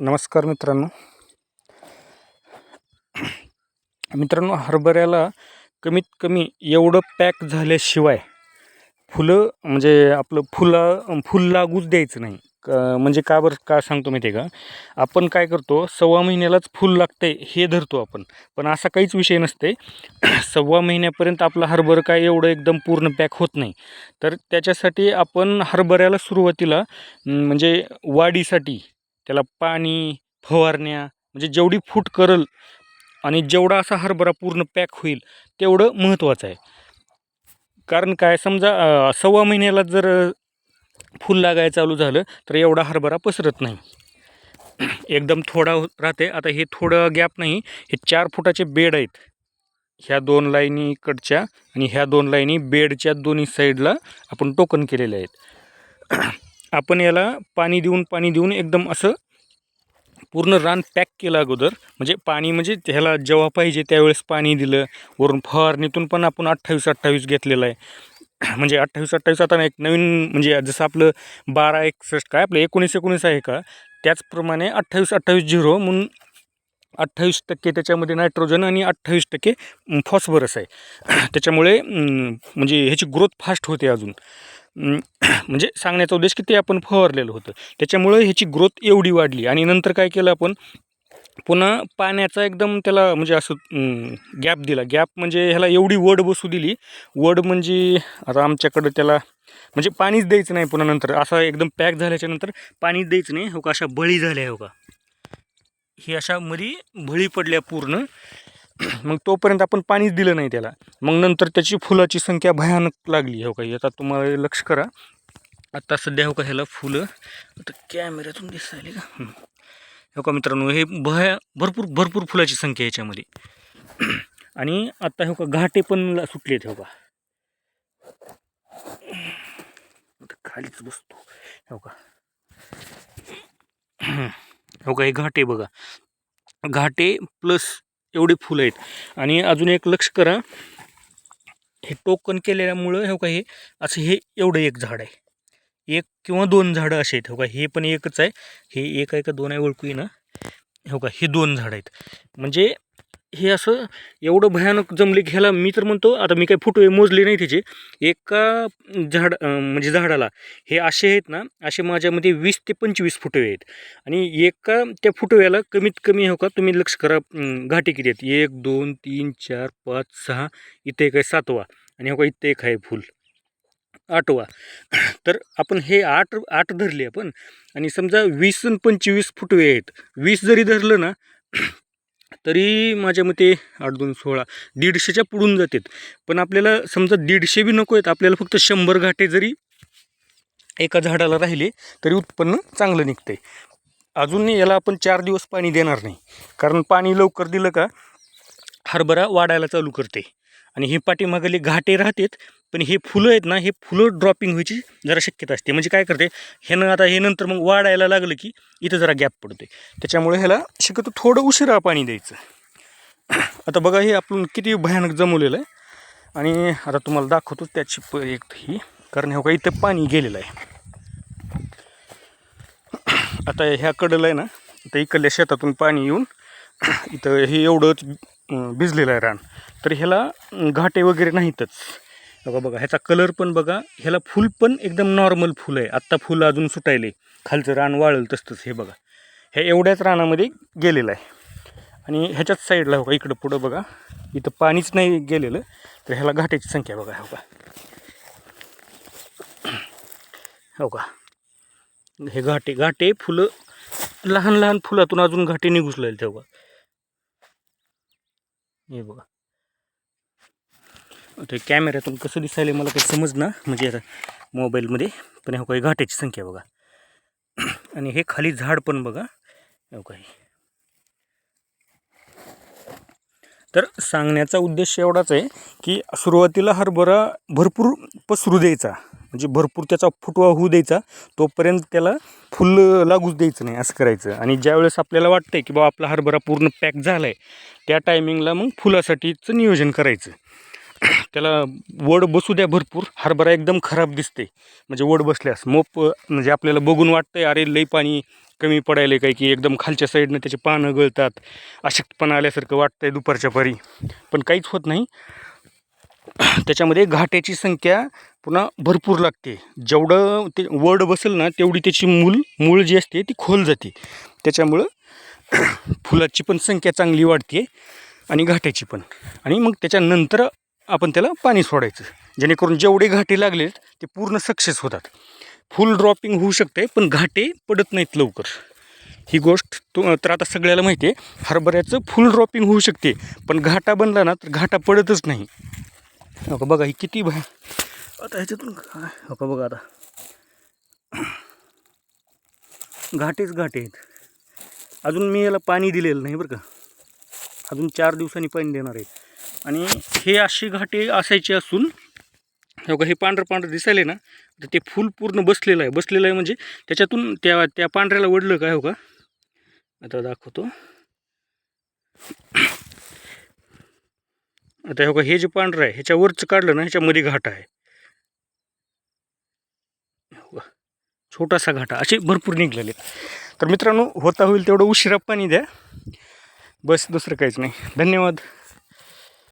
नमस्कार मित्रांनो. मित्रांनो हरभऱ्याला कमीत कमी एवढं पॅक झाल्याशिवाय फुलं म्हणजे आपलं फुला फुल लागूच द्यायचं नाही. म्हणजे का बरं का सांगतो माहिती आहे का? आपण काय करतो सव्वा महिन्यालाच फुल लागते हे धरतो आपण. पण असा काहीच विषय नसते सव्वा महिन्यापर्यंत आपलं हरभरं काय एवढं एकदम पूर्ण पॅक होत नाही. तर त्याच्यासाठी आपण हरभऱ्याला सुरुवातीला म्हणजे वाढीसाठी त्याला पाणी फवारण्या म्हणजे जेवढी फूट करल आणि जेवढा असा हरभरा पूर्ण पॅक होईल तेवढं महत्त्वाचं आहे. कारण काय समजा सव्वा महिन्याला जर फूल लागायला चालू झालं तर एवढा हरभरा पसरत नाही. एकदम थोडा राहते. आता हे थोडं गॅप नाही हे चार फुटाचे बेड आहेत. ह्या दोन लाईनी इकडच्या आणि ह्या दोन लाईनी बेडच्या दोन्ही साईडला आपण टोकन केलेले आहेत. आपण याला पाणी देऊन पाणी देऊन एकदम असं पूर्ण रान पॅक केलं अगोदर. म्हणजे पाणी म्हणजे ह्याला जेव्हा पाहिजे त्यावेळेस पाणी दिलं. वरून फवारणीतून पण आपण अठ्ठावीस अठ्ठावीस घेतलेलं आहे. म्हणजे अठ्ठावीस अठ्ठावीस आता एक नवीन म्हणजे जसं आपलं बारा एकसष्ट काय आपलं एकोणीस एकोणीस आहे का? त्याचप्रमाणे अठ्ठावीस अठ्ठावीस झिरो म्हणून अठ्ठावीस टक्के त्याच्यामध्ये नायट्रोजन आणि अठ्ठावीस टक्के फॉस्फरस आहे. त्याच्यामुळे म्हणजे ह्याची ग्रोथ फास्ट होते अजून. म्हणजे सांगण्याचा उद्देश की ते आपण फवारलेलं होतं. त्याच्यामुळे ह्याची ग्रोथ एवढी वाढली. आणि नंतर काय केलं आपण पुन्हा पाण्याचा एकदम त्याला म्हणजे असं गॅप दिला. गॅप म्हणजे ह्याला एवढी वड बसू दिली. वड म्हणजे आता आमच्याकडं त्याला म्हणजे पाणीच द्यायचं नाही पुन्हा नंतर. असा एकदम पॅक झाल्याच्यानंतर पाणीच द्यायचं नाही. हो का अशा बळी झाल्या हो का. ही अशा मध्ये बळी पडल्या पूर्ण. मग तोपर्यंत आपण पाणीच दिलं नाही त्याला. मग नंतर त्याची फुलाची संख्या भयानक लागली. हो का आता तुम्हाला लक्ष करा. आत्ता सध्या हो का ह्याला फुलं आता कॅमेऱ्यातून दिसायला का? हो का मित्रांनो हे भया भरपूर भरपूर फुलाची संख्या याच्यामध्ये. आणि आता हो का घाटे पण सुटलेत हो का. खालीच बसतो. हो का. हो का हे घाटे बघा. घाटे प्लस एवढी फुलं आहेत. आणि अजून एक लक्ष करा हे टोकन केलेल्यामुळं हो का हे असं हे एवढं एक झाड आहे. एक किंवा दोन झाडं असे आहेत. हो का हे पण एकच आहे. हे एक आहे का दोन आहे ओळखू ना हो का हे दोन झाडं आहेत. म्हणजे हे असं एवढं भयानक जमले की ह्याला मी तर म्हणतो आता मी काही फुटवे मोजले नाही त्याचे एका झाड म्हणजे झाडाला हे असे आहेत ना असे माझ्यामध्ये वीस ते पंचवीस फुटवे आहेत. आणि एका त्या फुटव्याला कमीत कमी हो का तुम्ही लक्ष करा घाटे किती आहेत. एक दोन तीन चार पाच सहा इथे एक आहे सातवा आणि हो का इथे एक आहे फुल. आठवा. तर आपण हे आठ आठ धरले आपण आणि समजा वीस पंचवीस फुटवे आहेत. वीस जरी धरलं ना तरी माझ्या मते आठ दोन सोळा दीडशेच्या पुढून जातात. पण आपल्याला समजा दीडशे बी नको आहेत आपल्याला फक्त शंभर घाटे जरी एका झाडाला राहिले तरी उत्पन्न चांगलं निघतं आहे अजून याला आपण चार दिवस पाणी देणार नाही. कारण पाणी लवकर दिलं का हरभरा वाढायला चालू करते. आणि ही पाठीमागली घाटे राहतात पण हे फुलं आहेत ना हे फुलं ड्रॉपिंग व्हायची जरा शक्यता असते. म्हणजे काय करते ह्यानं आता हे नंतर मग वाढायला लागलं की इथं जरा गॅप पडते त्याच्यामुळे ह्याला शक्यतो थोडं उशिरा पाणी द्यायचं. आता बघा हे आपण किती भयानक जमवलेलं आहे. आणि आता तुम्हाला दाखवतो त्याची प एक ही कारण हे का इथं पाणी गेलेलं आहे. आता ह्या कडलं आहे ना तर इकडल्या शेतातून पाणी येऊन इथं हे एवढंच भिजलेलं आहे रान. तर ह्याला घाटे वगैरे नाहीतच. बघा बघा ह्याचा कलर पण बघा ह्याला फुल पण एकदम नॉर्मल फुल आहे. आत्ता फुल अजून सुटायले. खालचं रान वाळलं तसतंच हे बघा. हे एवढ्याच रानामध्ये गेलेलं आहे. आणि ह्याच्याच साईडला हो का इकडं पुढं बघा. इथं पाणीच नाही गेलेलं तर ह्याला घाट्याची संख्या बघा हो का? हो का? हे घाटे घाटे फुलं लहान लहान फुलातून अजून घाटे निघुसलेले तेव्हा हो हे बघा. ते कॅमेऱ्यातून कसं दिसायला मला काही समजणार म्हणजे आता मोबाईलमध्ये पण हे काही घाट्याची संख्या बघा. आणि हे खाली झाड पण बघा. हे काही तर सांगण्याचा उद्देश एवढाच आहे की सुरुवातीला हरभरा भरपूर पसरू द्यायचा. म्हणजे भरपूर त्याचा फुटवा होऊ द्यायचा. तोपर्यंत त्याला फुल लागूच द्यायचं नाही असं करायचं. आणि ज्यावेळेस आपल्याला वाटतंय की बाबा आपला हरभरा पूर्ण पॅक झाला आहे त्या टायमिंगला मग फुलासाठीचं नियोजन करायचं. त्याला वड बसू द्या भरपूर. हरभरा एकदम खराब दिसते. म्हणजे वड बसल्यास. मोप म्हणजे आपल्याला बघून वाटतंय अरे लई पाणी कमी पडायला काय की एकदम खालच्या साईडनं त्याचे पानं गळतात. अशक्तपणा आल्यासारखं वाटतंय दुपारच्या परी. पण काहीच होत नाही. त्याच्यामध्ये घाट्याची संख्या पुन्हा भरपूर लागते. जेवढं ते वड बसेल ना तेवढी त्याची मूल मूळ जी असते ती खोल जाते. त्याच्यामुळं फुलाची पण संख्या चांगली वाढते आणि घाट्याची पण. आणि मग त्याच्यानंतर आपण त्याला पाणी सोडायचं. जेणेकरून जेवढे घाटे लागले ते पूर्ण सक्सेस होतात. फुल ड्रॉपिंग होऊ शकते पण घाटे पडत नाहीत लवकर. ही गोष्ट तो तर आता सगळ्याला माहिती आहे हरभऱ्याचं फुल ड्रॉपिंग होऊ शकते पण घाटा बनला ना तर घाटा पडतच नाही. हो का बघा ही किती भा आता ह्याच्यातून काय हो का बघा आता. घाटेच घाटे आहेत. अजून मी याला पाणी दिलेलं नाही बरं का. अजून चार दिवसांनी पाणी देणार आहे. आणि हे अशी घाटे असायची असून हो का हे पांढरं पांढरं आहे ना तर ते फूल पूर्ण बसलेलं आहे. बसलेलं आहे म्हणजे त्याच्यातून त्या त्या पांढऱ्याला वडलं काय हो का आता दाखवतो. आता हे बघा हे जे पांढरं आहे ह्याच्यावरचं काढलं ना ह्याच्यामध्ये घाट आहे. हो का? छोटासा घाटा असे भरपूर निघलेले तर मित्रांनो होता होईल तेवढं उशिरा पाणी द्या. बस दुसरं काहीच नाही. धन्यवाद.